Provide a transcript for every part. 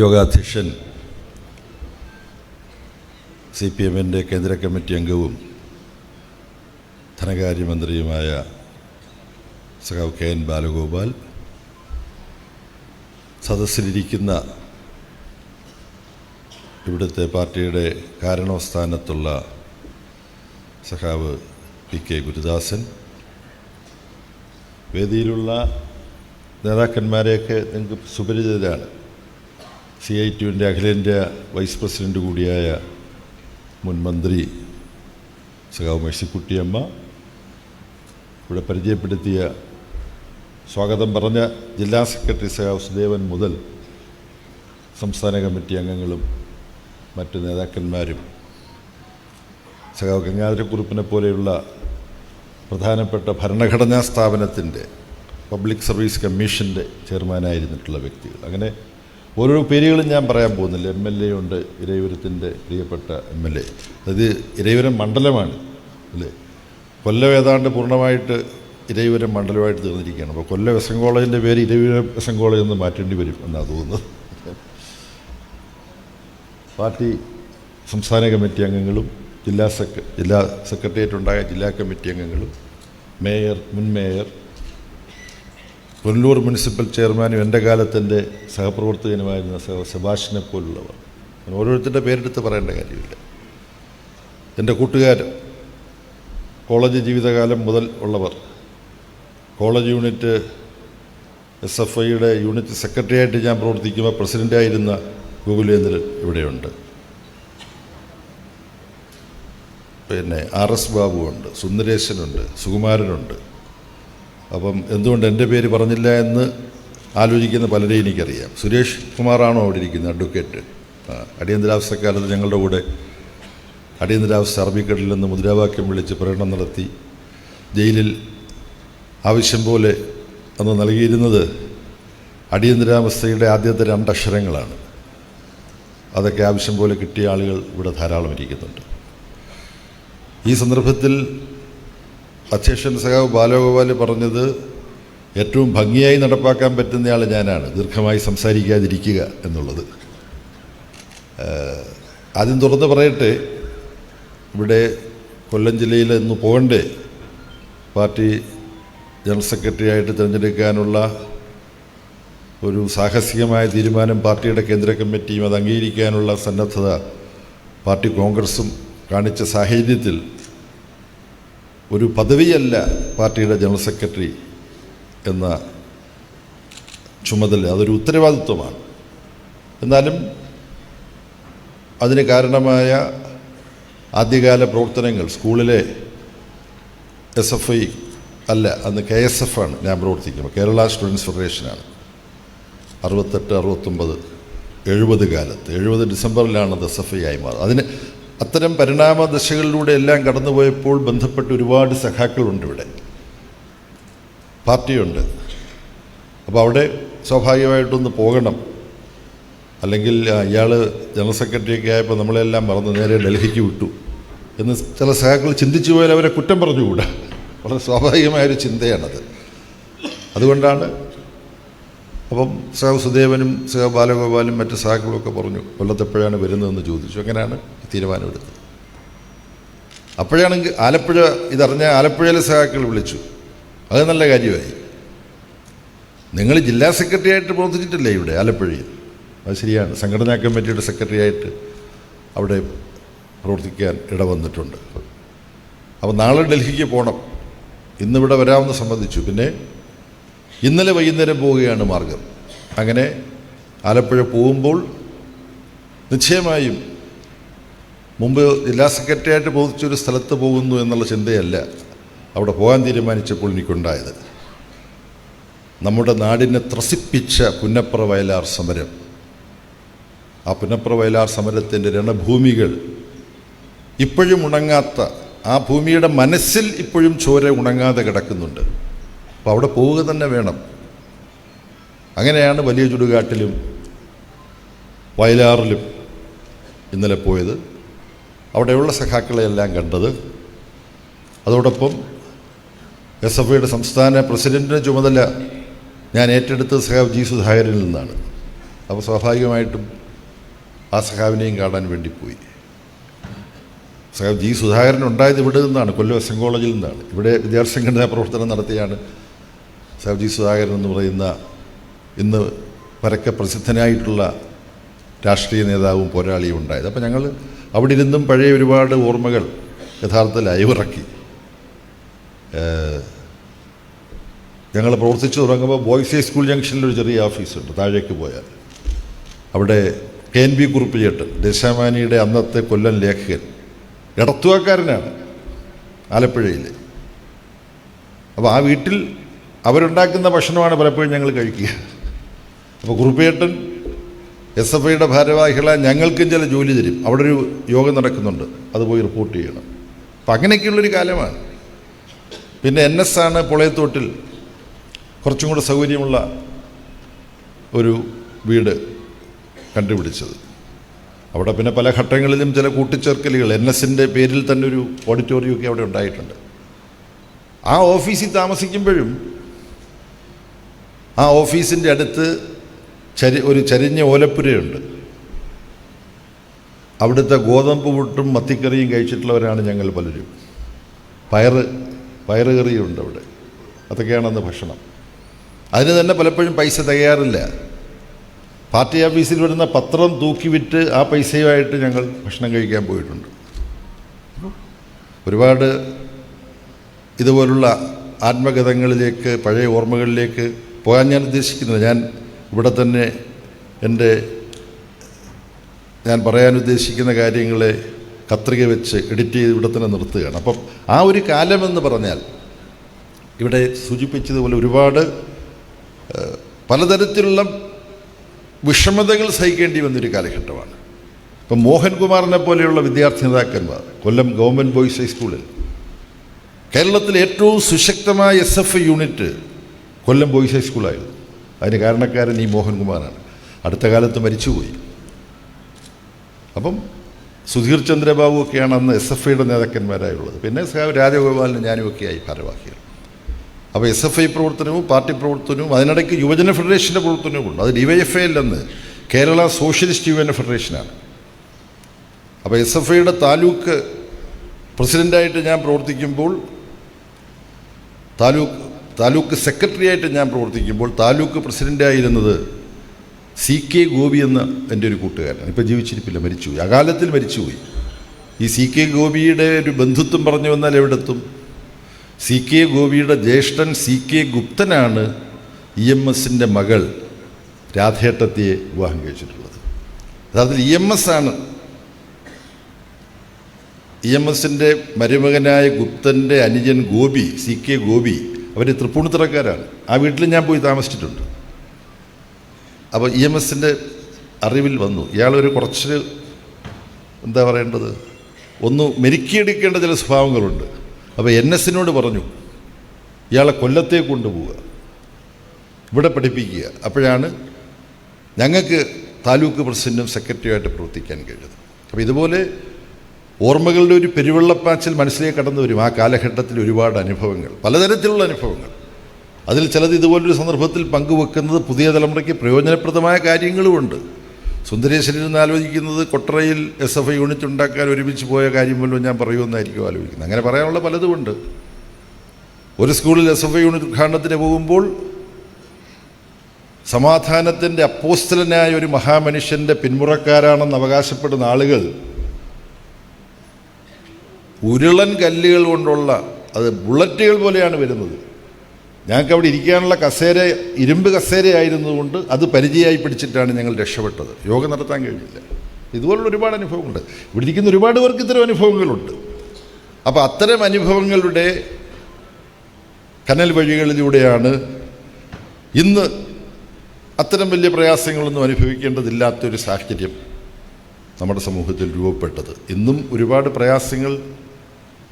യോഗാധ്യക്ഷൻ C P എമ്മിന്റെ കേന്ദ്ര committee അംഗവും ധനകാര്യമന്ത്രിയുമായ സഖാവ് കെ എൻ ബാലഗോപാൽ സദസ്സിലിരിക്കുന്ന ഇവിടുത്തെ പാർട്ടിയുടെ കാരണസ്ഥാനത്തുള്ള സഖാവ് പി കെ ഗുരുദാസൻ വേദിയിലുള്ള നേതാക്കന്മാരെയൊക്കെ നിങ്ങൾക്ക് സുപരിചിതരാണ്. സി ഐ ടിയുവിന്റെ അഖിലേന്ത്യാ വൈസ് പ്രസിഡന്റ് കൂടിയായ മുൻ മന്ത്രി സഖാവ് മേഴ്സിക്കുട്ടിയമ്മ ഇവിടെ പരിചയപ്പെടുത്തിയ സ്വാഗതം പറഞ്ഞ ജില്ലാ സെക്രട്ടറി സഖാവ് സുദേവൻ മുതൽ സംസ്ഥാന കമ്മിറ്റി അംഗങ്ങളും മറ്റ് നേതാക്കന്മാരും സഖാവ് ഗംഗാധരക്കുറിപ്പിനെ പോലെയുള്ള പ്രധാനപ്പെട്ട ഭരണഘടനാ സ്ഥാപനത്തിന്റെ പബ്ലിക് സർവീസ് കമ്മീഷന്റെ ചെയർമാനായിരുന്നിട്ടുള്ള വ്യക്തികൾ. അങ്ങനെ ഓരോ പേരുകളും ഞാൻ പറയാൻ പോകുന്നില്ല. എം എൽ എ ഉണ്ട് ഇരയൂരത്തിന്റെ പ്രിയപ്പെട്ട എം എൽ എ അത് ഇരയൂരം മണ്ഡലമാണ് അല്ലേ? കൊല്ലം ഏതാണ്ട് പൂർണമായിട്ട് ഇരയൂരം മണ്ഡലമായിട്ട് തീർന്നിരിക്കുകയാണ്. അപ്പോൾ കൊല്ലം എസ് എൻ കോളേജിന്റെ പേര് ഇരയൂരം എസ് എൻ കോളേജ് എന്ന് മാറ്റേണ്ടി വരും എന്നാണ് തോന്നുന്നത്. പാർട്ടി സംസ്ഥാന കമ്മിറ്റി അംഗങ്ങളും ജില്ലാ സെക്ര ജില്ലാ സെക്രട്ടേറിയറ്റ് ഉണ്ടായ ജില്ലാ കമ്മിറ്റി അംഗങ്ങളും മേയർ മുൻ മേയർ പുനലൂർ മുനിസിപ്പൽ ചെയർമാനും എന്റെ കാലത്തിന്റെ സഹപ്രവർത്തകനുമായിരുന്ന സഹ സെബാഷിനെ പോലുള്ളവർ. ഓരോരുത്തരുടെ പേരെടുത്ത് പറയേണ്ട കാര്യമില്ല. എന്റെ കൂട്ടുകാർ കോളേജ് ജീവിതകാലം മുതൽ ഉള്ളവർ കോളേജ് യൂണിറ്റ് എസ് എഫ് ഐയുടെ യൂണിറ്റ് സെക്രട്ടറിയായിട്ട് ഞാൻ പ്രവർത്തിക്കുമ്പോൾ പ്രസിഡന്റായിരുന്ന ഗോകുലേന്ദ്രൻ ഇവിടെയുണ്ട്. പിന്നെ ആർ എസ് ബാബുവുണ്ട് സുന്ദരേശനുണ്ട് സുകുമാരനുണ്ട്. അപ്പം എന്തുകൊണ്ട് എന്റെ പേര് പറഞ്ഞില്ല എന്ന് ആലോചിക്കുന്ന പലരെയും എനിക്കറിയാം. സുരേഷ് കുമാറാണോ അവിടെ ഇരിക്കുന്നത് അഡ്വക്കേറ്റ്? അടിയന്തരാവസ്ഥക്കാലത്ത് ഞങ്ങളുടെ കൂടെ അടിയന്തരാവസ്ഥ അറബിക്കടലിൽ നിന്ന് മുദ്രാവാക്യം വിളിച്ച് പ്രകടനം നടത്തി ജയിലിൽ ആവശ്യം പോലെ അന്ന് നൽകിയിരുന്നത് അടിയന്തരാവസ്ഥയുടെ ആദ്യത്തെ രണ്ടക്ഷരങ്ങളാണ്. അതൊക്കെ ആവശ്യം പോലെ കിട്ടിയ ആളുകൾ ഇവിടെ ധാരാളം ഇരിക്കുന്നുണ്ട്. ഈ സന്ദർഭത്തിൽ അധ്യക്ഷൻ സഖാവ് ബാലഗോപാൽ പറഞ്ഞത് ഏറ്റവും ഭംഗിയായി നടപ്പാക്കാൻ പറ്റുന്നയാൾ ഞാനാണ്. ദീർഘമായി സംസാരിക്കാതിരിക്കുക എന്നുള്ളത്. ആദ്യം തുറന്ന് പറയട്ടെ. ഇവിടെ കൊല്ലം ജില്ലയിൽ ഇന്ന് പോകണ്ടേ? പാർട്ടി ജനറൽ സെക്രട്ടറി ആയിട്ട് തിരഞ്ഞെടുക്കാനുള്ള ഒരു സാഹസികമായ തീരുമാനം പാർട്ടിയുടെ കേന്ദ്ര കമ്മിറ്റിയും അത് അംഗീകരിക്കാനുള്ള സന്നദ്ധത പാർട്ടി കോൺഗ്രസും കാണിച്ച സാഹചര്യത്തിൽ ഒരു പദവിയല്ല പാർട്ടിയുടെ ജനറൽ സെക്രട്ടറി എന്ന ചുമതല അതൊരു ഉത്തരവാദിത്വമാണ്. എന്നാലും അതിന് കാരണമായ ആദ്യകാല പ്രവർത്തനങ്ങൾ സ്കൂളിലെ എസ് എഫ് ഐ അല്ല അന്ന് കെ എസ് എഫ് ആണ് ഞാൻ പ്രവർത്തിക്കുന്നത്. കേരള സ്റ്റുഡൻസ് ഫെഡറേഷനാണ്. അറുപത്തെട്ട് അറുപത്തൊമ്പത് എഴുപത് കാലത്ത് എഴുപത് ഡിസംബറിലാണ് അത് എസ് എഫ് ഐ ആയി മാറുന്നത്. അതിന് അത്തരം പരിണാമ ദശകളിലൂടെ എല്ലാം കടന്നുപോയപ്പോൾ ബന്ധപ്പെട്ട് ഒരുപാട് സഖാക്കളുണ്ട് ഇവിടെ. പാർട്ടിയുണ്ട്. അപ്പോൾ അവിടെ സ്വാഭാവികമായിട്ടൊന്ന് പോകണം. അല്ലെങ്കിൽ ഇയാൾ ജനറൽ സെക്രട്ടറിയൊക്കെ ആയപ്പോൾ നമ്മളെല്ലാം മറന്ന്. നേരെ ഡൽഹിക്ക് വിട്ടു. എന്ന് ചില സഹാക്കൾ ചിന്തിച്ചു പോയാൽ അവരെ കുറ്റം പറഞ്ഞുകൂടാ. വളരെ സ്വാഭാവികമായൊരു ചിന്തയാണത്. അതുകൊണ്ടാണ് അപ്പം സഹ സുദേവനും സഹ ബാലഗോപാലും മറ്റ് സഹാക്കളും ഒക്കെ പറഞ്ഞു കൊല്ലത്തെപ്പോഴാണ് വരുന്നതെന്ന് ചോദിച്ചു. അങ്ങനെയാണ് തീരുമാനമെടുത്തത് അപ്പോഴാണെങ്കിൽ ആലപ്പുഴ ഇതറിഞ്ഞ ആലപ്പുഴയിലെ സഹാക്കൾ വിളിച്ചു. അത് നല്ല കാര്യമായി. നിങ്ങൾ ജില്ലാ സെക്രട്ടറി ആയിട്ട് പ്രവർത്തിച്ചിട്ടില്ലേ ഇവിടെ ആലപ്പുഴയിൽ? അത് ശരിയാണ്. സംഘടനാ കമ്മിറ്റിയുടെ സെക്രട്ടറി ആയിട്ട് അവിടെ പ്രവർത്തിക്കാൻ ഇടവന്നിട്ടുണ്ട്. അപ്പോൾ നാളെ ഡൽഹിക്ക് പോകണം. ഇന്നിവിടെ വരാമെന്ന് സംബന്ധിച്ചു പിന്നെ ഇന്നലെ വൈകുന്നേരം പോവുകയാണ് മാർഗം. അങ്ങനെ ആലപ്പുഴ പോകുമ്പോൾ നിശ്ചയമായും മുമ്പ് ജില്ലാ സെക്രട്ടറിയായിട്ട് ബോധിച്ചൊരു സ്ഥലത്ത് പോകുന്നു എന്നുള്ള ചിന്തയല്ല അവിടെ പോകാൻ തീരുമാനിച്ചപ്പോൾ എനിക്കുണ്ടായത്. നമ്മുടെ നാടിനെ ത്രസിപ്പിച്ച പുന്നപ്ര വയലാർ സമരം. ആ പുന്നപ്ര വയലാർ സമരത്തിന്റെ രണഭൂമികൾ ഇപ്പോഴും ഉണങ്ങാത്ത ആ ഭൂമിയുടെ മനസ്സിൽ ഇപ്പോഴും ചോര ഉണങ്ങാതെ കിടക്കുന്നുണ്ട്. അപ്പോൾ അവിടെ പോവുക തന്നെ വേണം. അങ്ങനെയാണ് വലിയ ചുടുകാട്ടിലും വയലാറിലും ഇന്നലെ പോയത്. അവിടെയുള്ള സഖാക്കളെയെല്ലാം കണ്ടത്. അതോടൊപ്പം എസ് എഫ് ഐയുടെ സംസ്ഥാന പ്രസിഡന്റിന്റെ ചുമതല ഞാൻ ഏറ്റെടുത്തത് സഹാബ് ജി സുധാകരനിൽ നിന്നാണ്. അപ്പോൾ സ്വാഭാവികമായിട്ടും ആ സഖാവിനെയും കാണാൻ വേണ്ടി പോയി. സഹാബ് ജി സുധാകരൻ ഉണ്ടായത് ഇവിടെ നിന്നാണ് കൊല്ലം എസ് എൻ കോളേജിൽ നിന്നാണ്. ഇവിടെ വിദ്യാർത്ഥി സംഘടനാ പ്രവർത്തനം നടത്തിയാണ് സഖാവ് ജി സുധാകരൻ എന്ന് പറയുന്ന ഇന്ന് പരക്കെ പ്രസിദ്ധനായിട്ടുള്ള രാഷ്ട്രീയ നേതാവും പോരാളിയും ഉണ്ടായത്. അപ്പോൾ ഞങ്ങൾ അവിടെ ഇരുന്നും പഴയ ഒരുപാട് ഓർമ്മകൾ യഥാർത്ഥത്തിൽ അയവിറക്കി. ഞങ്ങൾ പ്രവർത്തിച്ചു തുടങ്ങുമ്പോൾ ബോയ്സ് ഹൈ സ്കൂൾ ജംഗ്ഷനിൽ ഒരു ചെറിയ ഓഫീസുണ്ട് താഴേക്ക് പോയാൽ. അവിടെ കെ എൻ ബി കുറുപ്പ് ചേട്ടൻ ദേശാമാനിയുടെ അന്നത്തെ കൊല്ലം ലേഖകൻ ഇടത്തുവാക്കാരനാണ് ആലപ്പുഴയിൽ അപ്പോൾ ആ വീട്ടിൽ അവരുണ്ടാക്കുന്ന ഭക്ഷണമാണ് പലപ്പോഴും ഞങ്ങൾ കഴിക്കുക. അപ്പോൾ കുറുപ്പേട്ടൻ എസ് എഫ് ഐയുടെ ഭാരവാഹികളെ ഞങ്ങൾക്കും ചില ജോലി തരും. അവിടെ ഒരു യോഗം നടക്കുന്നുണ്ട്. അത് പോയി റിപ്പോർട്ട് ചെയ്യണം. അപ്പം അങ്ങനെയൊക്കെയുള്ളൊരു കാലമാണ്. പിന്നെ എൻ എസ് ആണ് പൊളയത്തോട്ടിൽ കുറച്ചും കൂടെ സൗകര്യമുള്ള ഒരു വീട് കണ്ടുപിടിച്ചത്. അവിടെ പിന്നെ പല ഘട്ടങ്ങളിലും ചില കൂട്ടിച്ചേർക്കലുകൾ. എൻ എസിന്റെ പേരിൽ തന്നെ ഒരു ഓഡിറ്റോറിയമൊക്കെ അവിടെ ഉണ്ടായിട്ടുണ്ട്. ആ ഓഫീസിൽ താമസിക്കുമ്പോഴും ആ ഓഫീസിന്റെ അടുത്ത് ചരി ഒരു ചരിഞ്ഞ ഓലപ്പുരയുണ്ട്. അവിടുത്തെ ഗോതമ്പ് പുട്ടും മത്തിക്കറിയും കഴിച്ചിട്ടുള്ളവരാണ് ഞങ്ങൾ പലരും. പയറ് പയറ് കറിയുണ്ട് അവിടെ. അതൊക്കെയാണ് അന്ന് ഭക്ഷണം. അതിന് തന്നെ പലപ്പോഴും പൈസ തയ്യാറില്ല. പാർട്ടി ഓഫീസിൽ വരുന്ന പത്രം തൂക്കി വിറ്റ് ആ പൈസയുമായിട്ട് ഞങ്ങൾ ഭക്ഷണം കഴിക്കാൻ പോയിട്ടുണ്ട്. ഒരുപാട് ഇതുപോലുള്ള ആത്മഗതങ്ങളിലേക്ക് പഴയ ഓർമ്മകളിലേക്ക് പോകാൻ ഞാൻ ഉദ്ദേശിക്കുന്നത് ഞാൻ ഇവിടെ തന്നെ എന്റെ ഞാൻ പറയാൻ ഉദ്ദേശിക്കുന്ന കാര്യങ്ങളെ കത്രിക വെച്ച് എഡിറ്റ് ചെയ്ത് ഇവിടെ തന്നെ നിർത്തുകയാണ്. അപ്പം ആ ഒരു കാലമെന്ന് പറഞ്ഞാൽ ഇവിടെ സൂചിപ്പിച്ചതുപോലെ ഒരുപാട് പലതരത്തിലുള്ള വിഷമതകൾ സഹിക്കേണ്ടി വന്നൊരു കാലഘട്ടമാണ്. ഇപ്പം മോഹൻകുമാറിനെ പോലെയുള്ള വിദ്യാർത്ഥി നേതാക്കന്മാർ കൊല്ലം ഗവൺമെന്റ് ബോയ്സ് ഹൈസ്കൂളിൽ കേരളത്തിലെ ഏറ്റവും സുശക്തമായ S F unit Kollam boys ഹൈസ്കൂളായിരുന്നു. അതിന് കാരണക്കാരൻ ഈ മോഹൻകുമാറാണ്. അടുത്ത കാലത്ത് മരിച്ചുപോയി. അപ്പം സുധീർ ചന്ദ്രബാബു ഒക്കെയാണ് അന്ന് എസ് എഫ് ഐയുടെ നേതാക്കന്മാരായുള്ളത്. പിന്നെ രാജഗോപാലിന് രാജഗോപാലിനും ഞാനും ഒക്കെയായി ഭാരവാഹികൾ. അപ്പോൾ എസ് എഫ് ഐ പ്രവർത്തനവും പാർട്ടി പ്രവർത്തനവും അതിനിടയ്ക്ക് യുവജന ഫെഡറേഷന്റെ പ്രവർത്തനവും ഉണ്ട്. അത് ഡി വൈ എഫ് ഐ അല്ലെന്ന് കേരള സോഷ്യലിസ്റ്റ് യുവജന ഫെഡറേഷനാണ്. അപ്പോൾ എസ് എഫ് ഐയുടെ താലൂക്ക് പ്രസിഡന്റായിട്ട് ഞാൻ പ്രവർത്തിക്കുമ്പോൾ താലൂക്ക് താലൂക്ക് സെക്രട്ടറിയായിട്ട് ഞാൻ പ്രവർത്തിക്കുമ്പോൾ താലൂക്ക് പ്രസിഡന്റായിരുന്നത് സി കെ ഗോപി എന്ന എന്റെ ഒരു കൂട്ടുകാരൻ ഇപ്പോൾ ജീവിച്ചിരിപ്പില്ല മരിച്ചുപോയി. അകാലത്തിൽ മരിച്ചുപോയി. ഈ സി കെ ഗോപിയുടെ ഒരു ബന്ധുത്വം പറഞ്ഞു വന്നാൽ എവിടെത്തും? സി കെ ഗോപിയുടെ ജ്യേഷ്ഠൻ സി കെ ഗുപ്തനാണ് ഇ എം എസിന്റെ മകൾ രാധേട്ടത്തിയെ വിവാഹം കഴിച്ചിട്ടുള്ളത്. യഥാർത്ഥത്തിൽ ഇ എം എസ് ആണ്. ഇ എം എസിന്റെ മരുമകനായ ഗുപ്തന്റെ അനുജൻ ഗോപി സി കെ ഗോപി അവർ തൃപ്പൂണിത്തറക്കാരാണ്. ആ വീട്ടിൽ ഞാൻ പോയി താമസിച്ചിട്ടുണ്ട്. അപ്പോൾ ഇ എം എസിന്റെ അറിവിൽ വന്നു. ഇയാളൊരു കുറച്ച് എന്താ പറയേണ്ടത്? ഒന്ന് മെരുക്കിയെടുക്കേണ്ട ചില സ്വഭാവങ്ങളുണ്ട്. അപ്പോൾ എൻ എസിനോട് പറഞ്ഞു ഇയാളെ കൊല്ലത്തേക്ക് കൊണ്ടുപോവുക. ഇവിടെ പഠിപ്പിക്കുക. അപ്പോഴാണ് ഞങ്ങൾക്ക് താലൂക്ക് പ്രസിഡന്റും സെക്രട്ടറിയുമായിട്ട് പ്രവർത്തിക്കാൻ കഴിഞ്ഞത്. അപ്പോൾ ഇതുപോലെ ഓർമ്മകളുടെ ഒരു പെരുവെള്ളപ്പാച്ചിൽ മനസ്സിലേക്ക് കടന്നു വരും ആ കാലഘട്ടത്തിൽ ഒരുപാട് അനുഭവങ്ങൾ പലതരത്തിലുള്ള അനുഭവങ്ങൾ. അതിൽ ചിലത് ഇതുപോലൊരു സന്ദർഭത്തിൽ പങ്കുവെക്കുന്നത് പുതിയ തലമുറയ്ക്ക് പ്രയോജനപ്രദമായ കാര്യങ്ങളുമുണ്ട്. സുന്ദരേശ്വരൻ ആലോചിക്കുന്നത് കൊട്ടറയിൽ എസ് എഫ് ഐ യൂണിറ്റ് ഉണ്ടാക്കാൻ ഒരുമിച്ച് പോയ കാര്യം പോലും ഞാൻ പറയുമെന്നായിരിക്കും ആലോചിക്കുന്നത്. അങ്ങനെ പറയാനുള്ള പലതുമുണ്ട്. ഒരു സ്കൂളിൽ എസ് എഫ് ഐ യൂണിറ്റ് ഉദ്ഘാടനത്തിന് പോകുമ്പോൾ സമാധാനത്തിന്റെ അപ്പോസ്തലനായ ഒരു മഹാമനുഷ്യന്റെ പിന്മുറക്കാരാണെന്ന് അവകാശപ്പെടുന്ന ആളുകൾ ഉരുളൻ കല്ലുകൾ കൊണ്ടുള്ള അത് ബുള്ളറ്റുകൾ പോലെയാണ് വരുന്നത്. ഞങ്ങൾക്ക് അവിടെ ഇരിക്കാനുള്ള കസേര ഇരുമ്പ് കസേരയായിരുന്നതുകൊണ്ട് അത് പരിചയമായി പിടിച്ചിട്ടാണ് ഞങ്ങൾ രക്ഷപ്പെട്ടത്. യോഗ നടത്താൻ കഴിഞ്ഞില്ല. ഇതുപോലുള്ള ഒരുപാട് അനുഭവങ്ങളുണ്ട്. ഇവിടെ ഇരിക്കുന്ന ഒരുപാട് പേർക്ക് ഇത്തരം അനുഭവങ്ങളുണ്ട്. അപ്പോൾ അത്തരം അനുഭവങ്ങളുടെ കനൽ വഴികളിലൂടെയാണ് ഇന്ന് അത്തരം വലിയ പ്രയാസങ്ങളൊന്നും അനുഭവിക്കേണ്ടതില്ലാത്തൊരു സാഹചര്യം നമ്മുടെ സമൂഹത്തിൽ രൂപപ്പെട്ടത്. ഇന്നും ഒരുപാട് പ്രയാസങ്ങൾ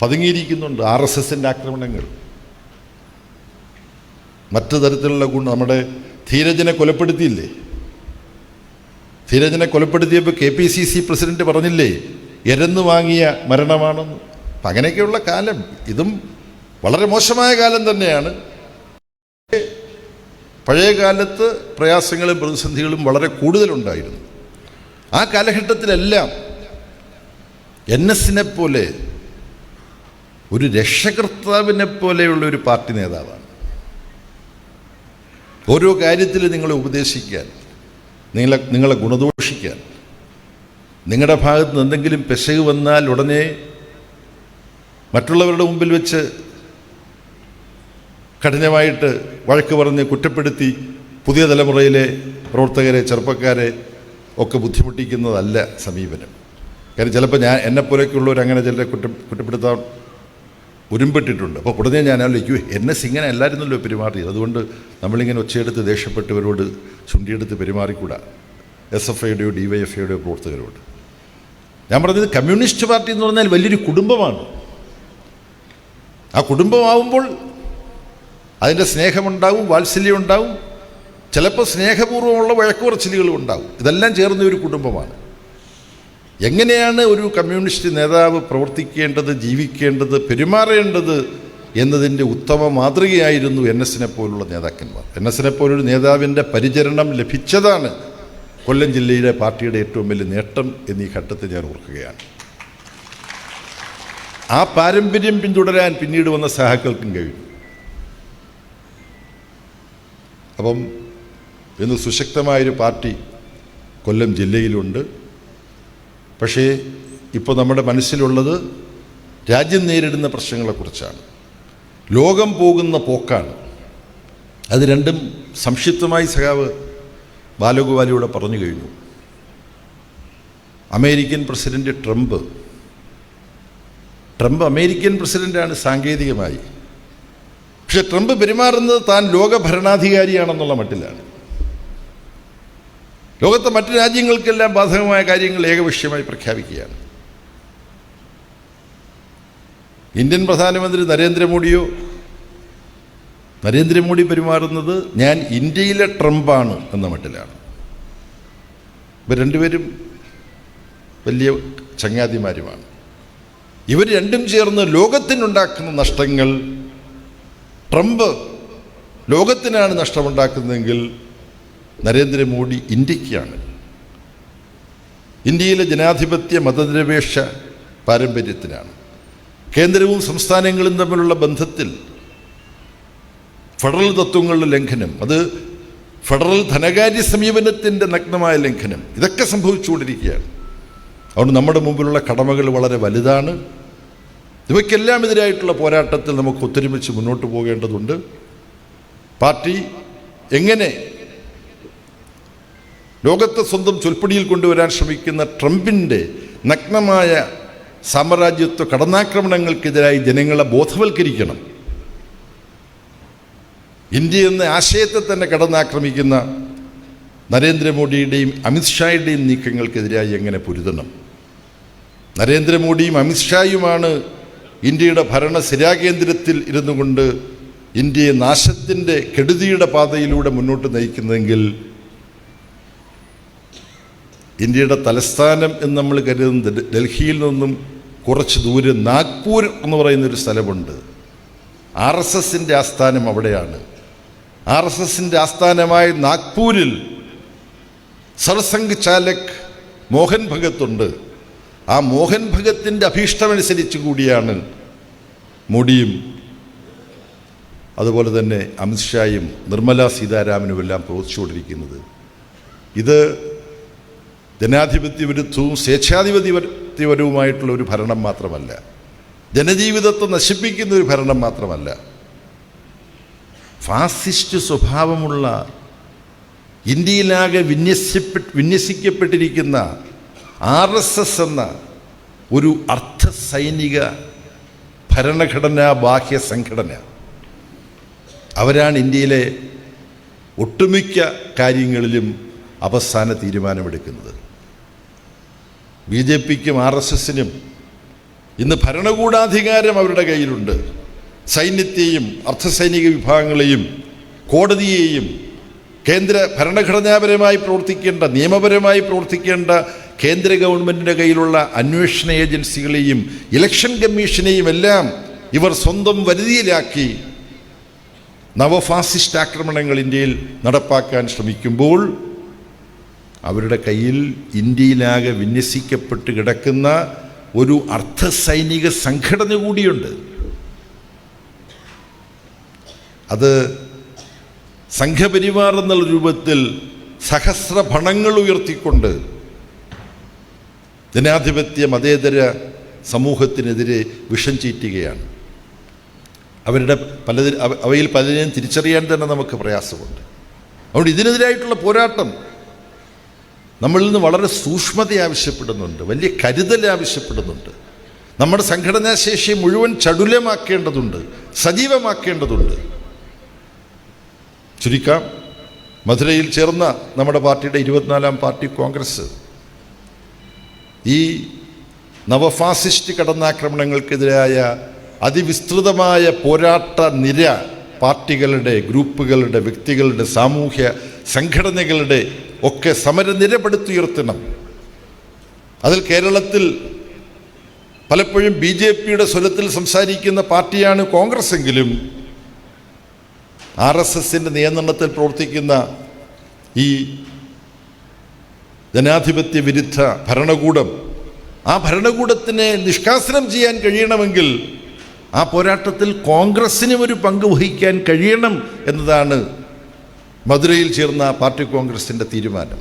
പതുങ്ങിയിരിക്കുന്നുണ്ട് ആർ എസ് എസിന്റെ ആക്രമണങ്ങൾ. മറ്റു തരത്തിലുള്ള ഗുണം നമ്മുടെ ധീരജനെ കൊലപ്പെടുത്തിയില്ലേ? ധീരജനെ കൊലപ്പെടുത്തിയപ്പോൾ K P C C president പറഞ്ഞില്ലേ എരന്നു വാങ്ങിയ മരണമാണെന്ന്. അപ്പം അങ്ങനെയൊക്കെയുള്ള കാലം. ഇതും വളരെ മോശമായ കാലം തന്നെയാണ്. പഴയ കാലത്ത് പ്രയാസങ്ങളും പ്രതിസന്ധികളും വളരെ കൂടുതലുണ്ടായിരുന്നു. ആ കാലഘട്ടത്തിലെല്ലാം എൻ എസിനെ പോലെ ഒരു രക്ഷകർത്താവിനെ പോലെയുള്ള ഒരു പാർട്ടി നേതാവാണ്. ഓരോ കാര്യത്തിൽ നിങ്ങളെ ഉപദേശിക്കാൻ നിങ്ങളെ നിങ്ങളെ ഗുണദോഷിക്കാൻ നിങ്ങളുടെ ഭാഗത്ത് നിന്ന് എന്തെങ്കിലും പെശക് വന്നാൽ ഉടനെ മറ്റുള്ളവരുടെ മുമ്പിൽ വെച്ച് കഠിനമായിട്ട് വഴക്ക് പറഞ്ഞ് കുറ്റപ്പെടുത്തി പുതിയ തലമുറയിലെ പ്രവർത്തകരെ ചെറുപ്പക്കാരെ ഒക്കെ ബുദ്ധിമുട്ടിക്കുന്നതല്ല സമീപനം. കാര്യം ചിലപ്പോൾ ഞാൻ എന്നെപ്പോലെയൊക്കെയുള്ളവർ അങ്ങനെ ചിലരെ കുറ്റ കുറ്റപ്പെടുത്താൻ ഉരുമ്പിട്ടിട്ടുണ്ട്. അപ്പോൾ ഉടനെ ഞാൻ ആലോചിക്കൂ എന്നെ ഇങ്ങനെ അല്ലായിരുന്നല്ലോ പെരുമാറിയത്. അതുകൊണ്ട് നമ്മളിങ്ങനെ ഒച്ചയെടുത്ത് ദേഷ്യപ്പെട്ടവരോട് ചുണ്ടിയെടുത്ത് പെരുമാറിക്കൂടാ. എസ് എഫ് ഐയുടെയോ ഡി വൈ എഫ് ഐയുടെയോ പ്രവർത്തകരോട്. ഞാൻ പറഞ്ഞത് കമ്മ്യൂണിസ്റ്റ് പാർട്ടി എന്ന് പറഞ്ഞാൽ വലിയൊരു കുടുംബമാണ്. ആ കുടുംബമാവുമ്പോൾ അതിന്റെ സ്നേഹമുണ്ടാവും വാത്സല്യം ഉണ്ടാവും. ചിലപ്പോൾ സ്നേഹപൂർവമുള്ള വഴക്കുറച്ചിലുകളും ഉണ്ടാവും. ഇതെല്ലാം ചേർന്ന ഒരു കുടുംബമാണ്. എങ്ങനെയാണ് ഒരു കമ്മ്യൂണിസ്റ്റ് നേതാവ് പ്രവർത്തിക്കേണ്ടത് ജീവിക്കേണ്ടത് പെരുമാറേണ്ടത് എന്നതിന്റെ ഉത്തമ മാതൃകയായിരുന്നു എൻ എസിനെ പോലുള്ള നേതാക്കന്മാർ. എൻ എസിനെ പോലൊരു നേതാവിന്റെ പരിചരണം ലഭിച്ചതാണ് കൊല്ലം ജില്ലയിലെ പാർട്ടിയുടെ ഏറ്റവും വലിയ നേട്ടം എന്നീ ഘട്ടത്തിൽ ഞാൻ ഓർക്കുകയാണ്. ആ പാരമ്പര്യം പിന്തുടരാൻ പിന്നീട് വന്ന സഹാക്കൾക്കും കഴിഞ്ഞു. അപ്പം ഇന്ന് സുശക്തമായൊരു പാർട്ടി കൊല്ലം ജില്ലയിലുണ്ട്. പക്ഷേ ഇപ്പോൾ നമ്മുടെ മനസ്സിലുള്ളത് രാജ്യം നേരിടുന്ന പ്രശ്നങ്ങളെക്കുറിച്ചാണ്. ലോകം പോകുന്ന പോക്കാണ്. അത് രണ്ടും സംക്ഷിപ്തമായി സഖാവ് ബാലഗോപാലിയോടെ പറഞ്ഞു കഴിഞ്ഞു. American president Trump Trump American പ്രസിഡന്റാണ് സാങ്കേതികമായി. പക്ഷെ ട്രംപ് പെരുമാറുന്നത് താൻ ലോക ഭരണാധികാരിയാണെന്നുള്ള മട്ടിലാണ്. ലോകത്തെ മറ്റു രാജ്യങ്ങൾക്കെല്ലാം ബാധകമായ കാര്യങ്ങൾ ഏകപക്ഷീയമായി പ്രഖ്യാപിക്കുകയാണ്. ഇന്ത്യൻ പ്രധാനമന്ത്രി നരേന്ദ്രമോദിയോ നരേന്ദ്രമോദി പെരുമാറുന്നത് ഞാൻ ഇന്ത്യയിലെ ട്രംപാണ് എന്ന മട്ടിലാണ്. ഇവർ രണ്ടുപേരും വലിയ ചങ്ങാതിമാരുമാണ്. ഇവർ രണ്ടും ചേർന്ന് ലോകത്തിനുണ്ടാക്കുന്ന നഷ്ടങ്ങൾ ട്രംപ് ലോകത്തിനാണ് നഷ്ടമുണ്ടാക്കുന്നതെങ്കിൽ നരേന്ദ്രമോദി ഇന്ത്യക്കാണ് ഇന്ത്യയിലെ ജനാധിപത്യ മതനിരപേക്ഷ പാരമ്പര്യത്തിനാണ്. കേന്ദ്രവും സംസ്ഥാനങ്ങളും തമ്മിലുള്ള ബന്ധത്തിൽ ഫെഡറൽ തത്വങ്ങളുടെ ലംഘനം അത് ഫെഡറൽ ധനകാര്യ സമീപനത്തിന്റെ നഗ്നമായ ലംഘനം ഇതൊക്കെ സംഭവിച്ചുകൊണ്ടിരിക്കുകയാണ്. അതുകൊണ്ട് നമ്മുടെ മുമ്പിലുള്ള കടമകൾ വളരെ വലുതാണ്. ഇവയ്ക്കെല്ലാം എതിരായിട്ടുള്ള പോരാട്ടത്തിൽ നമുക്ക് ഒത്തൊരുമിച്ച് മുന്നോട്ട് പോകേണ്ടതുണ്ട്. പാർട്ടി എങ്ങനെ ലോകത്തെ സ്വന്തം ചൊൽപ്പടിയിൽ കൊണ്ടുവരാൻ ശ്രമിക്കുന്ന ട്രംപിന്റെ നഗ്നമായ സാമ്രാജ്യത്വ കടന്നാക്രമണങ്ങൾക്കെതിരായി ജനങ്ങളെ ബോധവൽക്കരിക്കണം. ഇന്ത്യ എന്ന ആശയത്തെ തന്നെ കടന്നാക്രമിക്കുന്ന നരേന്ദ്രമോദിയുടെയും അമിത്ഷായുടെയും നീക്കങ്ങൾക്കെതിരായി എങ്ങനെ പൊരുതണം? നരേന്ദ്രമോദിയും അമിത്ഷായുമാണ് ഇന്ത്യയുടെ ഭരണ സ്ഥിരാകേന്ദ്രത്തിൽ ഇരുന്നുകൊണ്ട് ഇന്ത്യയെ നാശത്തിന്റെ കെടുതിയുടെ പാതയിലൂടെ മുന്നോട്ട് നയിക്കുന്നതെങ്കിൽ ഇന്ത്യയുടെ തലസ്ഥാനം എന്ന് നമ്മൾ കരുതുന്നത് ഡൽഹിയിൽ നിന്നും കുറച്ച് ദൂരെ നാഗ്പൂർ എന്ന് പറയുന്നൊരു സ്ഥലമുണ്ട്. ആർ എസ് എസിന്റെ ആസ്ഥാനം അവിടെയാണ്. ആർ എസ് എസിന്റെ ആസ്ഥാനമായ നാഗ്പൂരിൽ സർസംഘ് ചാലക് മോഹൻ ഭഗത്തുണ്ട് ആ മോഹൻ ഭഗത്തിന്റെ അഭീഷ്ടമനുസരിച്ച് കൂടിയാണ് മോഡിയും അതുപോലെ തന്നെ അമിത്ഷായും നിർമ്മലാ സീതാരാമനുമെല്ലാം പ്രവർത്തിച്ചുകൊണ്ടിരിക്കുന്നത്. ഇത് ജനാധിപത്യ വിരുദ്ധവും സ്വേച്ഛാധിപത്യപരവുമായിട്ടുള്ള ഒരു ഭരണം മാത്രമല്ല. ജനജീവിതത്തെ നശിപ്പിക്കുന്ന ഒരു ഭരണം മാത്രമല്ല. ഫാസിസ്റ്റ് സ്വഭാവമുള്ള ഇന്ത്യയിലാകെ വിന്യസിപ്പെ വിന്യസിക്കപ്പെട്ടിരിക്കുന്ന ആർ എസ് എസ് എന്ന ഒരു അർദ്ധ സൈനിക ഭരണഘടനാ ബാഹ്യ സംഘടന. അവരാണ് ഇന്ത്യയിലെ ഒട്ടുമിക്ക കാര്യങ്ങളിലും അവസാന തീരുമാനമെടുക്കുന്നത്. ബി ജെ പിക്കും ആർ എസ് എസിനും ഇന്ന് ഭരണകൂടാധികാരം അവരുടെ കയ്യിലുണ്ട്. സൈന്യത്തെയും അർദ്ധസൈനിക വിഭാഗങ്ങളെയും കോടതിയെയും കേന്ദ്ര ഭരണഘടനാപരമായി പ്രവർത്തിക്കേണ്ട നിയമപരമായി പ്രവർത്തിക്കേണ്ട കേന്ദ്ര ഗവൺമെന്റിന്റെ കയ്യിലുള്ള അന്വേഷണ ഏജൻസികളെയും ഇലക്ഷൻ കമ്മീഷനെയും എല്ലാം ഇവർ സ്വന്തം വരുതിയിലാക്കി നവഫാസിസ്റ്റ് ആക്രമണങ്ങൾ ഇന്ത്യയിൽ നടപ്പാക്കാൻ ശ്രമിക്കുമ്പോൾ അവരുടെ കയ്യിൽ ഇന്ത്യയിലാകെ വിന്യസിക്കപ്പെട്ട് കിടക്കുന്ന ഒരു അർദ്ധസൈനിക സംഘടന കൂടിയുണ്ട്. അത് സംഘപരിവാർ എന്നുള്ള രൂപത്തിൽ സഹസ്ര ഭണങ്ങൾ ഉയർത്തിക്കൊണ്ട് ജനാധിപത്യ മതേതര സമൂഹത്തിനെതിരെ വിഷം ചീറ്റുകയാണ്. അവരുടെ പലതിൽ അവ- അവയിൽ പലതിനെയും തിരിച്ചറിയാൻ തന്നെ നമുക്ക് പ്രയാസമുണ്ട്. അതുകൊണ്ട് ഇതിനെതിരായിട്ടുള്ള പോരാട്ടം നമ്മളിൽ നിന്ന് വളരെ സൂക്ഷ്മത ആവശ്യപ്പെടുന്നുണ്ട് വലിയ കരുതൽ ആവശ്യപ്പെടുന്നുണ്ട്. നമ്മുടെ സംഘടനാ ശേഷി മുഴുവൻ ചടുലമാക്കേണ്ടതുണ്ട് സജീവമാക്കേണ്ടതുണ്ട്. ചുരുക്കാം മധുരയിൽ ചേർന്ന നമ്മുടെ പാർട്ടിയുടെ ഇരുപത്തിനാലാം പാർട്ടി കോൺഗ്രസ് ഈ നവഫാസിസ്റ്റ് കടന്നാക്രമണങ്ങൾക്കെതിരായ അതിവിസ്തൃതമായ പോരാട്ട നിര പാർട്ടികളുടെ ഗ്രൂപ്പുകളുടെ വ്യക്തികളുടെ സാമൂഹ്യ സംഘടനകളുടെ ഒക്കെ സമരനിരപ്പെടുത്തുയർത്തണം അതിൽ കേരളത്തിൽ പലപ്പോഴും ബി ജെ പിയുടെ സ്വരത്തിൽ സംസാരിക്കുന്ന പാർട്ടിയാണ് കോൺഗ്രസ് എങ്കിലും ആർ എസ് എസിന്റെ നിയന്ത്രണത്തിൽ പ്രവർത്തിക്കുന്ന ഈ ജനാധിപത്യ വിരുദ്ധ ഭരണകൂടം ആ ഭരണകൂടത്തിനെ നിഷ്കാസനം ചെയ്യാൻ കഴിയണമെങ്കിൽ ആ പോരാട്ടത്തിൽ കോൺഗ്രസ്സിനും ഒരു പങ്ക് വഹിക്കാൻ കഴിയണം എന്നതാണ് മധുരയിൽ ചേർന്ന പാർട്ടി കോൺഗ്രസിന്റെ തീരുമാനം.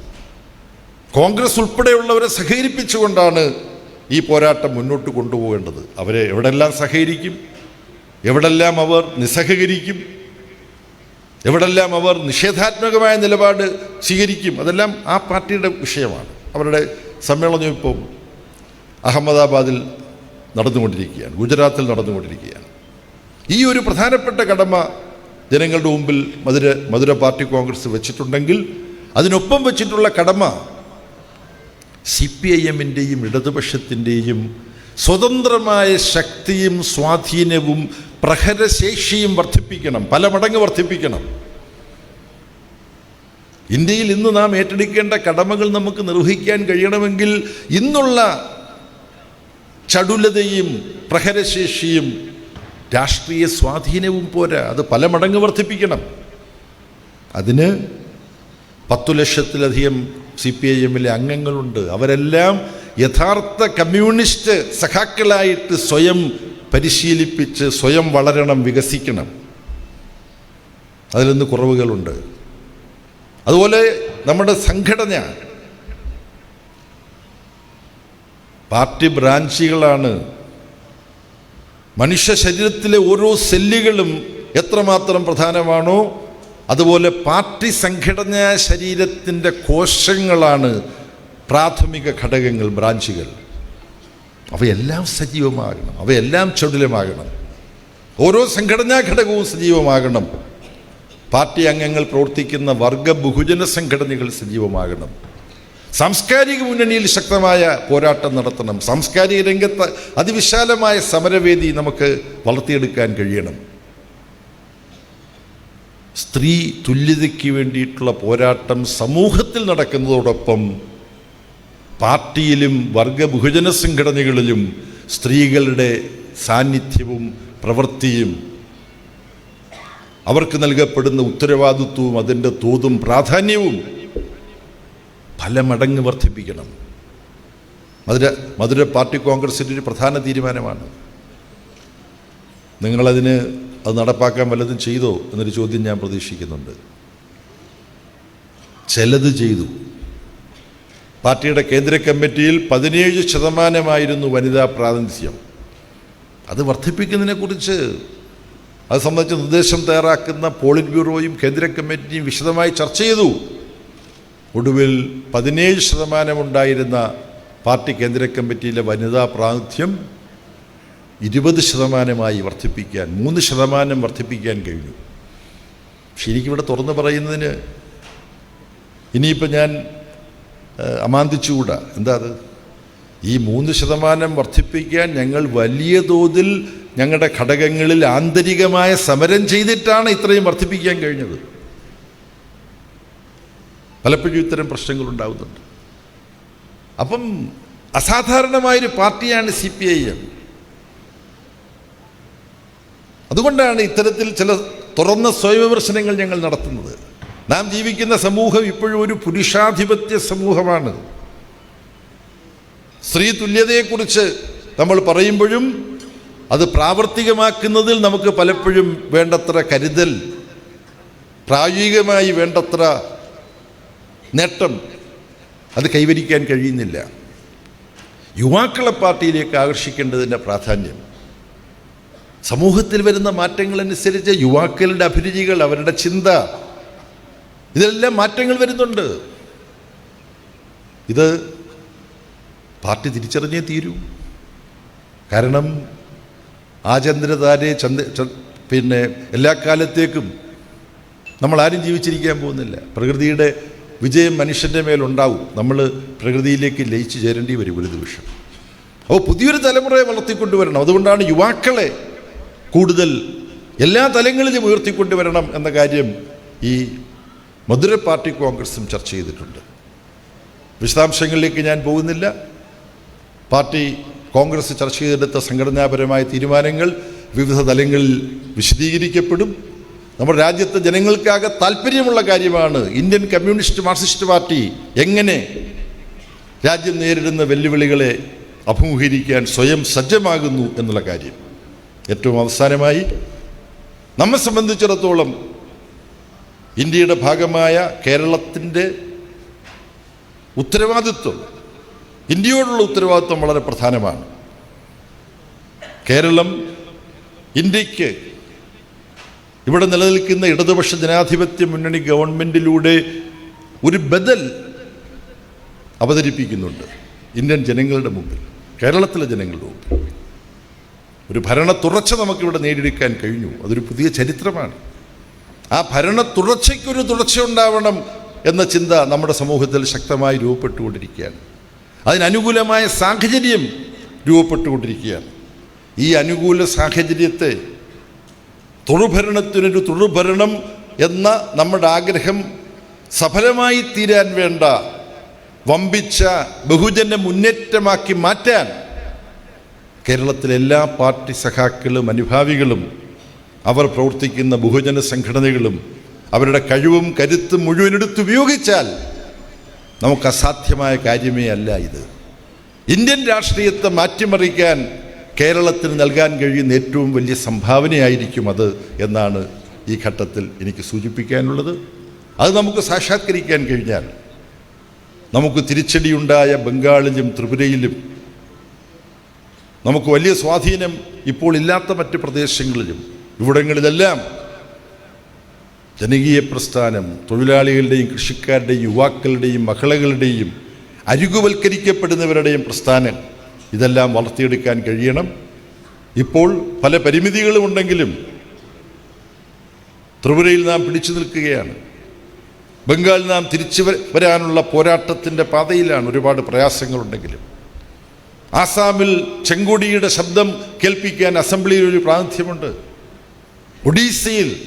കോൺഗ്രസ് ഉൾപ്പെടെയുള്ളവരെ സഹകരിപ്പിച്ചുകൊണ്ടാണ് ഈ പോരാട്ടം മുന്നോട്ട് കൊണ്ടുപോകേണ്ടത്. അവരെ എവിടെല്ലാം സഹകരിക്കും? എവിടെല്ലാം അവർ നിസ്സഹകരിക്കും? എവിടെല്ലാം അവർ നിഷേധാത്മകമായ നിലപാട് സ്വീകരിക്കും? അതെല്ലാം ആ പാർട്ടിയുടെ വിഷയമാണ്. അവരുടെ സമ്മേളനം ഇപ്പോൾ അഹമ്മദാബാദിൽ നടന്നുകൊണ്ടിരിക്കുകയാണ്. ഗുജറാത്തിൽ നടന്നുകൊണ്ടിരിക്കുകയാണ്. ഈ ഒരു പ്രധാനപ്പെട്ട കടമ ജനങ്ങളുടെ മുമ്പിൽ മധുര മധുര പാർട്ടി കോൺഗ്രസ് വെച്ചിട്ടുണ്ടെങ്കിൽ അതിനൊപ്പം വെച്ചിട്ടുള്ള കടമ സി പി ഐ എമ്മിന്റെയും ഇടതുപക്ഷത്തിന്റെയും സ്വതന്ത്രമായ ശക്തിയും സ്വാധീനവും പ്രഹരശേഷിയും വർദ്ധിപ്പിക്കണം പല മടങ്ങ് വർദ്ധിപ്പിക്കണം. ഇന്ത്യയിൽ ഇന്ന് നാം ഏറ്റെടുക്കേണ്ട കടമകൾ നമുക്ക് നിർവഹിക്കാൻ കഴിയണമെങ്കിൽ ഇന്നുള്ള ചടുലതയും പ്രഹരശേഷിയും രാഷ്ട്രീയ സ്വാധീനവും പോരാ. അത് പല മടങ്ങ് വർദ്ധിപ്പിക്കണം. അതിന് പത്തു ലക്ഷത്തിലധികം സി പി ഐ എമ്മിലെ അംഗങ്ങളുണ്ട്. അവരെല്ലാം യഥാർത്ഥ കമ്മ്യൂണിസ്റ്റ് സഖാക്കളായിട്ട് സ്വയം പരിശീലിപ്പിച്ച് സ്വയം വളരണം വികസിക്കണം. അതിലൊന്ന് കുറവുകളുണ്ട്. അതുപോലെ നമ്മുടെ സംഘടന. പാർട്ടി ബ്രാഞ്ചുകളാണ് മനുഷ്യ ശരീരത്തിലെ ഓരോ സെല്ലുകളും എത്രമാത്രം പ്രധാനമാണോ അതുപോലെ പാർട്ടി സംഘടനാ ശരീരത്തിന്റെ കോശങ്ങളാണ് പ്രാഥമിക ഘടകങ്ങൾ ബ്രാഞ്ചുകൾ. അവയെല്ലാം സജീവമാകണം അവയെല്ലാം ചടുലമാകണം. ഓരോ സംഘടനാ ഘടകവും സജീവമാകണം. പാർട്ടി അംഗങ്ങൾ പ്രവർത്തിക്കുന്ന വർഗ ബഹുജന സംഘടനകൾ സജീവമാകണം. സാംസ്കാരിക മുന്നണിയിൽ ശക്തമായ പോരാട്ടം നടത്തണം. സാംസ്കാരിക രംഗത്ത് അതിവിശാലമായ സമരവേദി നമുക്ക് വളർത്തിയെടുക്കാൻ കഴിയണം. സ്ത്രീ തുല്യതയ്ക്ക് വേണ്ടിയിട്ടുള്ള പോരാട്ടം സമൂഹത്തിൽ നടക്കുന്നതോടൊപ്പം പാർട്ടിയിലും വർഗ ബഹുജന സംഘടനകളിലും സ്ത്രീകളുടെ സാന്നിധ്യവും പ്രവൃത്തിയും അവർക്ക് നൽകപ്പെടുന്ന ഉത്തരവാദിത്വവും അതിന്റെ തോതും പ്രാധാന്യവും പല മടങ്ങ് വർദ്ധിപ്പിക്കണം. മധുര മധുര പാർട്ടി കോൺഗ്രസിന്റെ ഒരു പ്രധാന തീരുമാനമാണ്. നിങ്ങളതിന് അത് നടപ്പാക്കാൻ വല്ലതും ചെയ്തോ എന്നൊരു ചോദ്യം ഞാൻ പ്രതീക്ഷിക്കുന്നുണ്ട്. ചിലത് ചെയ്തു. പാർട്ടിയുടെ കേന്ദ്ര കമ്മിറ്റിയിൽ പതിനേഴ് ശതമാനമായിരുന്നു വനിതാ പ്രാതിനിധ്യം. അത് വർദ്ധിപ്പിക്കുന്നതിനെക്കുറിച്ച് അത് സംബന്ധിച്ച് നിർദ്ദേശം തയ്യാറാക്കുന്ന പോളിറ്റ് ബ്യൂറോയും കേന്ദ്ര കമ്മിറ്റിയും വിശദമായി ചർച്ച ചെയ്തു. ഒടുവിൽ പതിനേഴ് ശതമാനമുണ്ടായിരുന്ന പാർട്ടി കേന്ദ്ര കമ്മിറ്റിയിലെ വനിതാ പ്രാതിനിധ്യം ഇരുപത് ശതമാനമായി വർദ്ധിപ്പിക്കാൻ മൂന്ന് ശതമാനം വർദ്ധിപ്പിക്കാൻ കഴിഞ്ഞു. ശരിക്കിവിടെ തുറന്നു പറയുന്നതിന് ഇനിയിപ്പോൾ ഞാൻ അമാന്തിച്ചുകൂടാ. എന്താ അത്? ഈ മൂന്ന് ശതമാനം വർദ്ധിപ്പിക്കാൻ ഞങ്ങൾ വലിയ തോതിൽ ഞങ്ങളുടെ ഘടകങ്ങളിൽ ആന്തരികമായ സമരം ചെയ്തിട്ടാണ് ഇത്രയും വർദ്ധിപ്പിക്കാൻ കഴിഞ്ഞത്. പലപ്പോഴും ഇത്തരം പ്രശ്നങ്ങൾ ഉണ്ടാകുന്നുണ്ട് അപ്പം അസാധാരണമായൊരു പാർട്ടിയാണ് സി പി ഐ എം. അതുകൊണ്ടാണ് ഇത്തരത്തിൽ ചില തുറന്ന സ്വയവിമർശനങ്ങൾ ഞങ്ങൾ നടത്തുന്നത്. നാം ജീവിക്കുന്ന സമൂഹം ഇപ്പോഴും ഒരു പുരുഷാധിപത്യ സമൂഹമാണ്. സ്ത്രീ തുല്യതയെക്കുറിച്ച് നമ്മൾ പറയുമ്പോഴും അത് പ്രാവർത്തികമാക്കുന്നതിൽ നമുക്ക് പലപ്പോഴും വേണ്ടത്ര കരുതൽ പ്രായോഗികമായി വേണ്ടത്ര നേട്ടം. അത് കൈവരിക്കാൻ കഴിയുന്നില്ല. യുവാക്കളെ പാർട്ടിയിലേക്ക് ആകർഷിക്കേണ്ടതിന്റെ പ്രാധാന്യം. സമൂഹത്തിൽ വരുന്ന മാറ്റങ്ങളനുസരിച്ച് യുവാക്കളുടെ അഭിരുചികൾ അവരുടെ ചിന്ത ഇതെല്ലാം മാറ്റങ്ങൾ വരുന്നുണ്ട്. ഇത് പാർട്ടി തിരിച്ചറിഞ്ഞേ തീരൂ. കാരണം ആ ചന്ദ്രതാരെ ചന്ദ്ര പിന്നെ എല്ലാ കാലത്തേക്കും നമ്മൾ ആരും ജീവിച്ചിരിക്കാൻ പോകുന്നില്ല. പ്രകൃതിയുടെ വിജയം മനുഷ്യന്റെ മേലുണ്ടാവും. നമ്മൾ പ്രകൃതിയിലേക്ക് ലയിച്ചു ചേരേണ്ടി വരും ഒരു നിമിഷം. അപ്പോൾ പുതിയൊരു തലമുറയെ വളർത്തിക്കൊണ്ടുവരണം. അതുകൊണ്ടാണ് യുവാക്കളെ കൂടുതൽ എല്ലാ തലങ്ങളിലും ഉയർത്തിക്കൊണ്ടുവരണം എന്ന കാര്യം ഈ മധുര പാർട്ടി കോൺഗ്രസും ചർച്ച ചെയ്തിട്ടുണ്ട്. വിശദാംശങ്ങളിലേക്ക് ഞാൻ പോകുന്നില്ല. പാർട്ടി കോൺഗ്രസ് ചർച്ച ചെയ്തെടുത്ത സംഘടനാപരമായ തീരുമാനങ്ങൾ വിവിധ തലങ്ങളിൽ വിശദീകരിക്കപ്പെടും. നമ്മുടെ രാജ്യത്തെ ജനങ്ങൾക്കാകെ താല്പര്യമുള്ള കാര്യമാണ് ഇന്ത്യൻ കമ്മ്യൂണിസ്റ്റ് മാർക്സിസ്റ്റ് പാർട്ടി എങ്ങനെ രാജ്യം നേരിടുന്ന വെല്ലുവിളികളെ അഭിമുഖീകരിക്കാൻ സ്വയം സജ്ജമാകുന്നു എന്നുള്ള കാര്യം. ഏറ്റവും അവസാനമായി നമ്മെ സംബന്ധിച്ചിടത്തോളം ഇന്ത്യയുടെ ഭാഗമായ കേരളത്തിന്റെ ഉത്തരവാദിത്വം ഇന്ത്യയോടുള്ള ഉത്തരവാദിത്വം വളരെ പ്രധാനമാണ്. കേരളം ഇന്ത്യയ്ക്ക് ഇവിടെ നിലനിൽക്കുന്ന ഇടതുപക്ഷ ജനാധിപത്യ മുന്നണി ഗവൺമെന്റിലൂടെ ഒരു ബദൽ അവതരിപ്പിക്കുന്നുണ്ട് ഇന്ത്യൻ ജനങ്ങളുടെ മുമ്പിൽ കേരളത്തിലെ ജനങ്ങളുടെ മുമ്പിൽ. ഒരു ഭരണ തുടർച്ച നമുക്കിവിടെ നേടിയെടുക്കാൻ കഴിഞ്ഞു. അതൊരു പുതിയ ചരിത്രമാണ്. ആ ഭരണ തുടർച്ചയ്ക്കൊരു തുടർച്ച ഉണ്ടാവണം എന്ന ചിന്ത നമ്മുടെ സമൂഹത്തിൽ ശക്തമായി രൂപപ്പെട്ടുകൊണ്ടിരിക്കുകയാണ്. അതിനനുകൂലമായ സാഹചര്യം രൂപപ്പെട്ടുകൊണ്ടിരിക്കുകയാണ്. ഈ അനുകൂല സാഹചര്യത്തെ തൊഴുഭരണത്തിനൊരു തൊഴുഭരണം എന്ന നമ്മുടെ ആഗ്രഹം സഫലമായി തീരാൻ വേണ്ട വമ്പിച്ച ബഹുജന മുന്നേറ്റമാക്കി മാറ്റാൻ കേരളത്തിലെ എല്ലാ പാർട്ടി സഖാക്കളും അനുഭാവികളും അവർ പ്രവർത്തിക്കുന്ന ബഹുജന സംഘടനകളും അവരുടെ കഴിവും കരുത്തും മുഴുവനെടുത്ത് ഉപയോഗിച്ചാൽ നമുക്ക് അസാധ്യമായ കാര്യമേ അല്ല ഇത്. ഇന്ത്യൻ രാഷ്ട്രീയത്തെ മാറ്റിമറിക്കാൻ കേരളത്തിന് നൽകാൻ കഴിയുന്ന ഏറ്റവും വലിയ സംഭാവനയായിരിക്കും അത് എന്നാണ് ഈ ഘട്ടത്തിൽ എനിക്ക് സൂചിപ്പിക്കാനുള്ളത്. അത് നമുക്ക് സാക്ഷാത്കരിക്കാൻ കഴിഞ്ഞാൽ നമുക്ക് തിരിച്ചടിയുണ്ടായ ബംഗാളിലും ത്രിപുരയിലും നമുക്ക് വലിയ സ്വാധീനം ഇപ്പോൾ ഇല്ലാത്ത മറ്റ് പ്രദേശങ്ങളിലും ഇവിടങ്ങളിലെല്ലാം ജനകീയ പ്രസ്ഥാനം തൊഴിലാളികളുടെയും കൃഷിക്കാരുടെയും യുവാക്കളുടെയും മഹിളകളുടെയും അരികുവൽക്കരിക്കപ്പെടുന്നവരുടെയും പ്രസ്ഥാനം ഇതെല്ലാം വളർത്തിയെടുക്കാൻ കഴിയണം. ഇപ്പോൾ പല പരിമിതികളും ഉണ്ടെങ്കിലും ത്രിപുരയിൽ നാം പിടിച്ചു നിൽക്കുകയാണ്. ബംഗാളിൽ നാം തിരിച്ചു വരാനുള്ള പോരാട്ടത്തിന്റെ പാതയിലാണ് ഒരുപാട് പ്രയാസങ്ങളുണ്ടെങ്കിലും. ആസാമിൽ ചെങ്കൊടിയുടെ ശബ്ദം കേൾപ്പിക്കാൻ അസംബ്ലിയിൽ ഒരു പ്രാതിനിധ്യമുണ്ട്. ഒഡീസയിൽ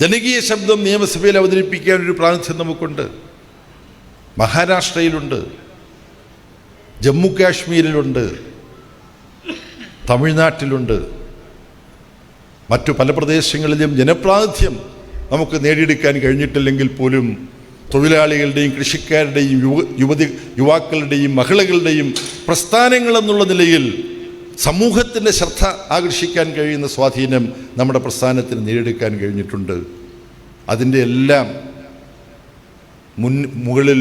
ജനകീയ ശബ്ദം നിയമസഭയിൽ അവതരിപ്പിക്കാൻ ഒരു പ്രാതിനിധ്യം നമുക്കുണ്ട്. മഹാരാഷ്ട്രയിലുണ്ട്. ജമ്മു കാശ്മീരിലുണ്ട് തമിഴ്നാട്ടിലുണ്ട് മറ്റു പല പ്രദേശങ്ങളിലും ജനപ്രാതിനിധ്യം നമുക്ക് നേടിയെടുക്കാൻ കഴിഞ്ഞിട്ടില്ലെങ്കിൽ പോലും തൊഴിലാളികളുടെയും കൃഷിക്കാരുടെയും യുവ യുവതി യുവാക്കളുടെയും മഹിളകളുടെയും പ്രസ്ഥാനങ്ങളെന്നുള്ള നിലയിൽ സമൂഹത്തിന്റെ ശ്രദ്ധ ആകർഷിക്കാൻ കഴിയുന്ന സ്വാധീനം നമ്മുടെ പ്രസ്ഥാനത്തിന് നേടിയെടുക്കാൻ കഴിഞ്ഞിട്ടുണ്ട്. അതിന്റെ എല്ലാം മുൻ മുകളിൽ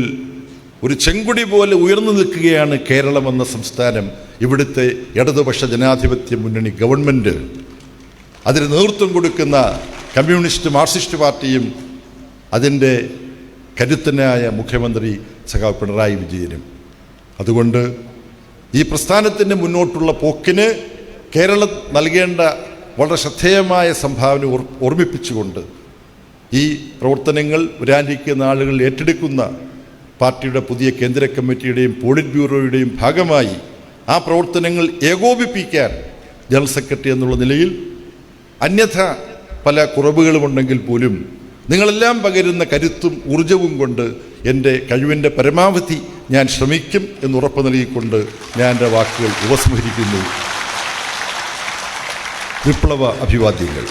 ഒരു ചെങ്കുടി പോലെ ഉയർന്നു നിൽക്കുകയാണ് കേരളം എന്ന സംസ്ഥാനം ഇവിടുത്തെ ഇടതുപക്ഷ ജനാധിപത്യ മുന്നണി ഗവൺമെന്റ് അതിന് നേതൃത്വം കൊടുക്കുന്ന കമ്മ്യൂണിസ്റ്റ് മാർക്സിസ്റ്റ് പാർട്ടിയും അതിന്റെ കരുത്തനായ മുഖ്യമന്ത്രി സഖാവ് പിണറായി വിജയനും. അതുകൊണ്ട് ഈ പ്രസ്ഥാനത്തിന്റെ മുന്നോട്ടുള്ള പോക്കിന് കേരളം നൽകേണ്ട വളരെ ശ്രദ്ധേയമായ സംഭാവന ഓർമ്മിപ്പിച്ചുകൊണ്ട് ഈ പ്രവർത്തനങ്ങൾ വരാനിരിക്കുന്ന ആളുകൾ ഏറ്റെടുക്കുന്ന പാർട്ടിയുടെ പുതിയ കേന്ദ്ര കമ്മിറ്റിയുടെയും പോളിറ്റ് ബ്യൂറോയുടെയും ഭാഗമായി ആ പ്രവർത്തനങ്ങൾ ഏകോപിപ്പിക്കാൻ ജനറൽ സെക്രട്ടറി എന്നുള്ള നിലയിൽ അന്യഥ പല കുറവുകളുമുണ്ടെങ്കിൽ പോലും നിങ്ങളെല്ലാം പകരുന്ന കരുത്തും ഊർജവും കൊണ്ട് എന്റെ കഴിവിന്റെ പരമാവധി ഞാൻ ശ്രമിക്കും എന്ന് ഉറപ്പ് നൽകിക്കൊണ്ട് ഞാൻ എന്റെ വാക്കുകൾ ഉപസംഹരിക്കുന്നു. വിപ്ലവ അഭിവാദ്യങ്ങൾ.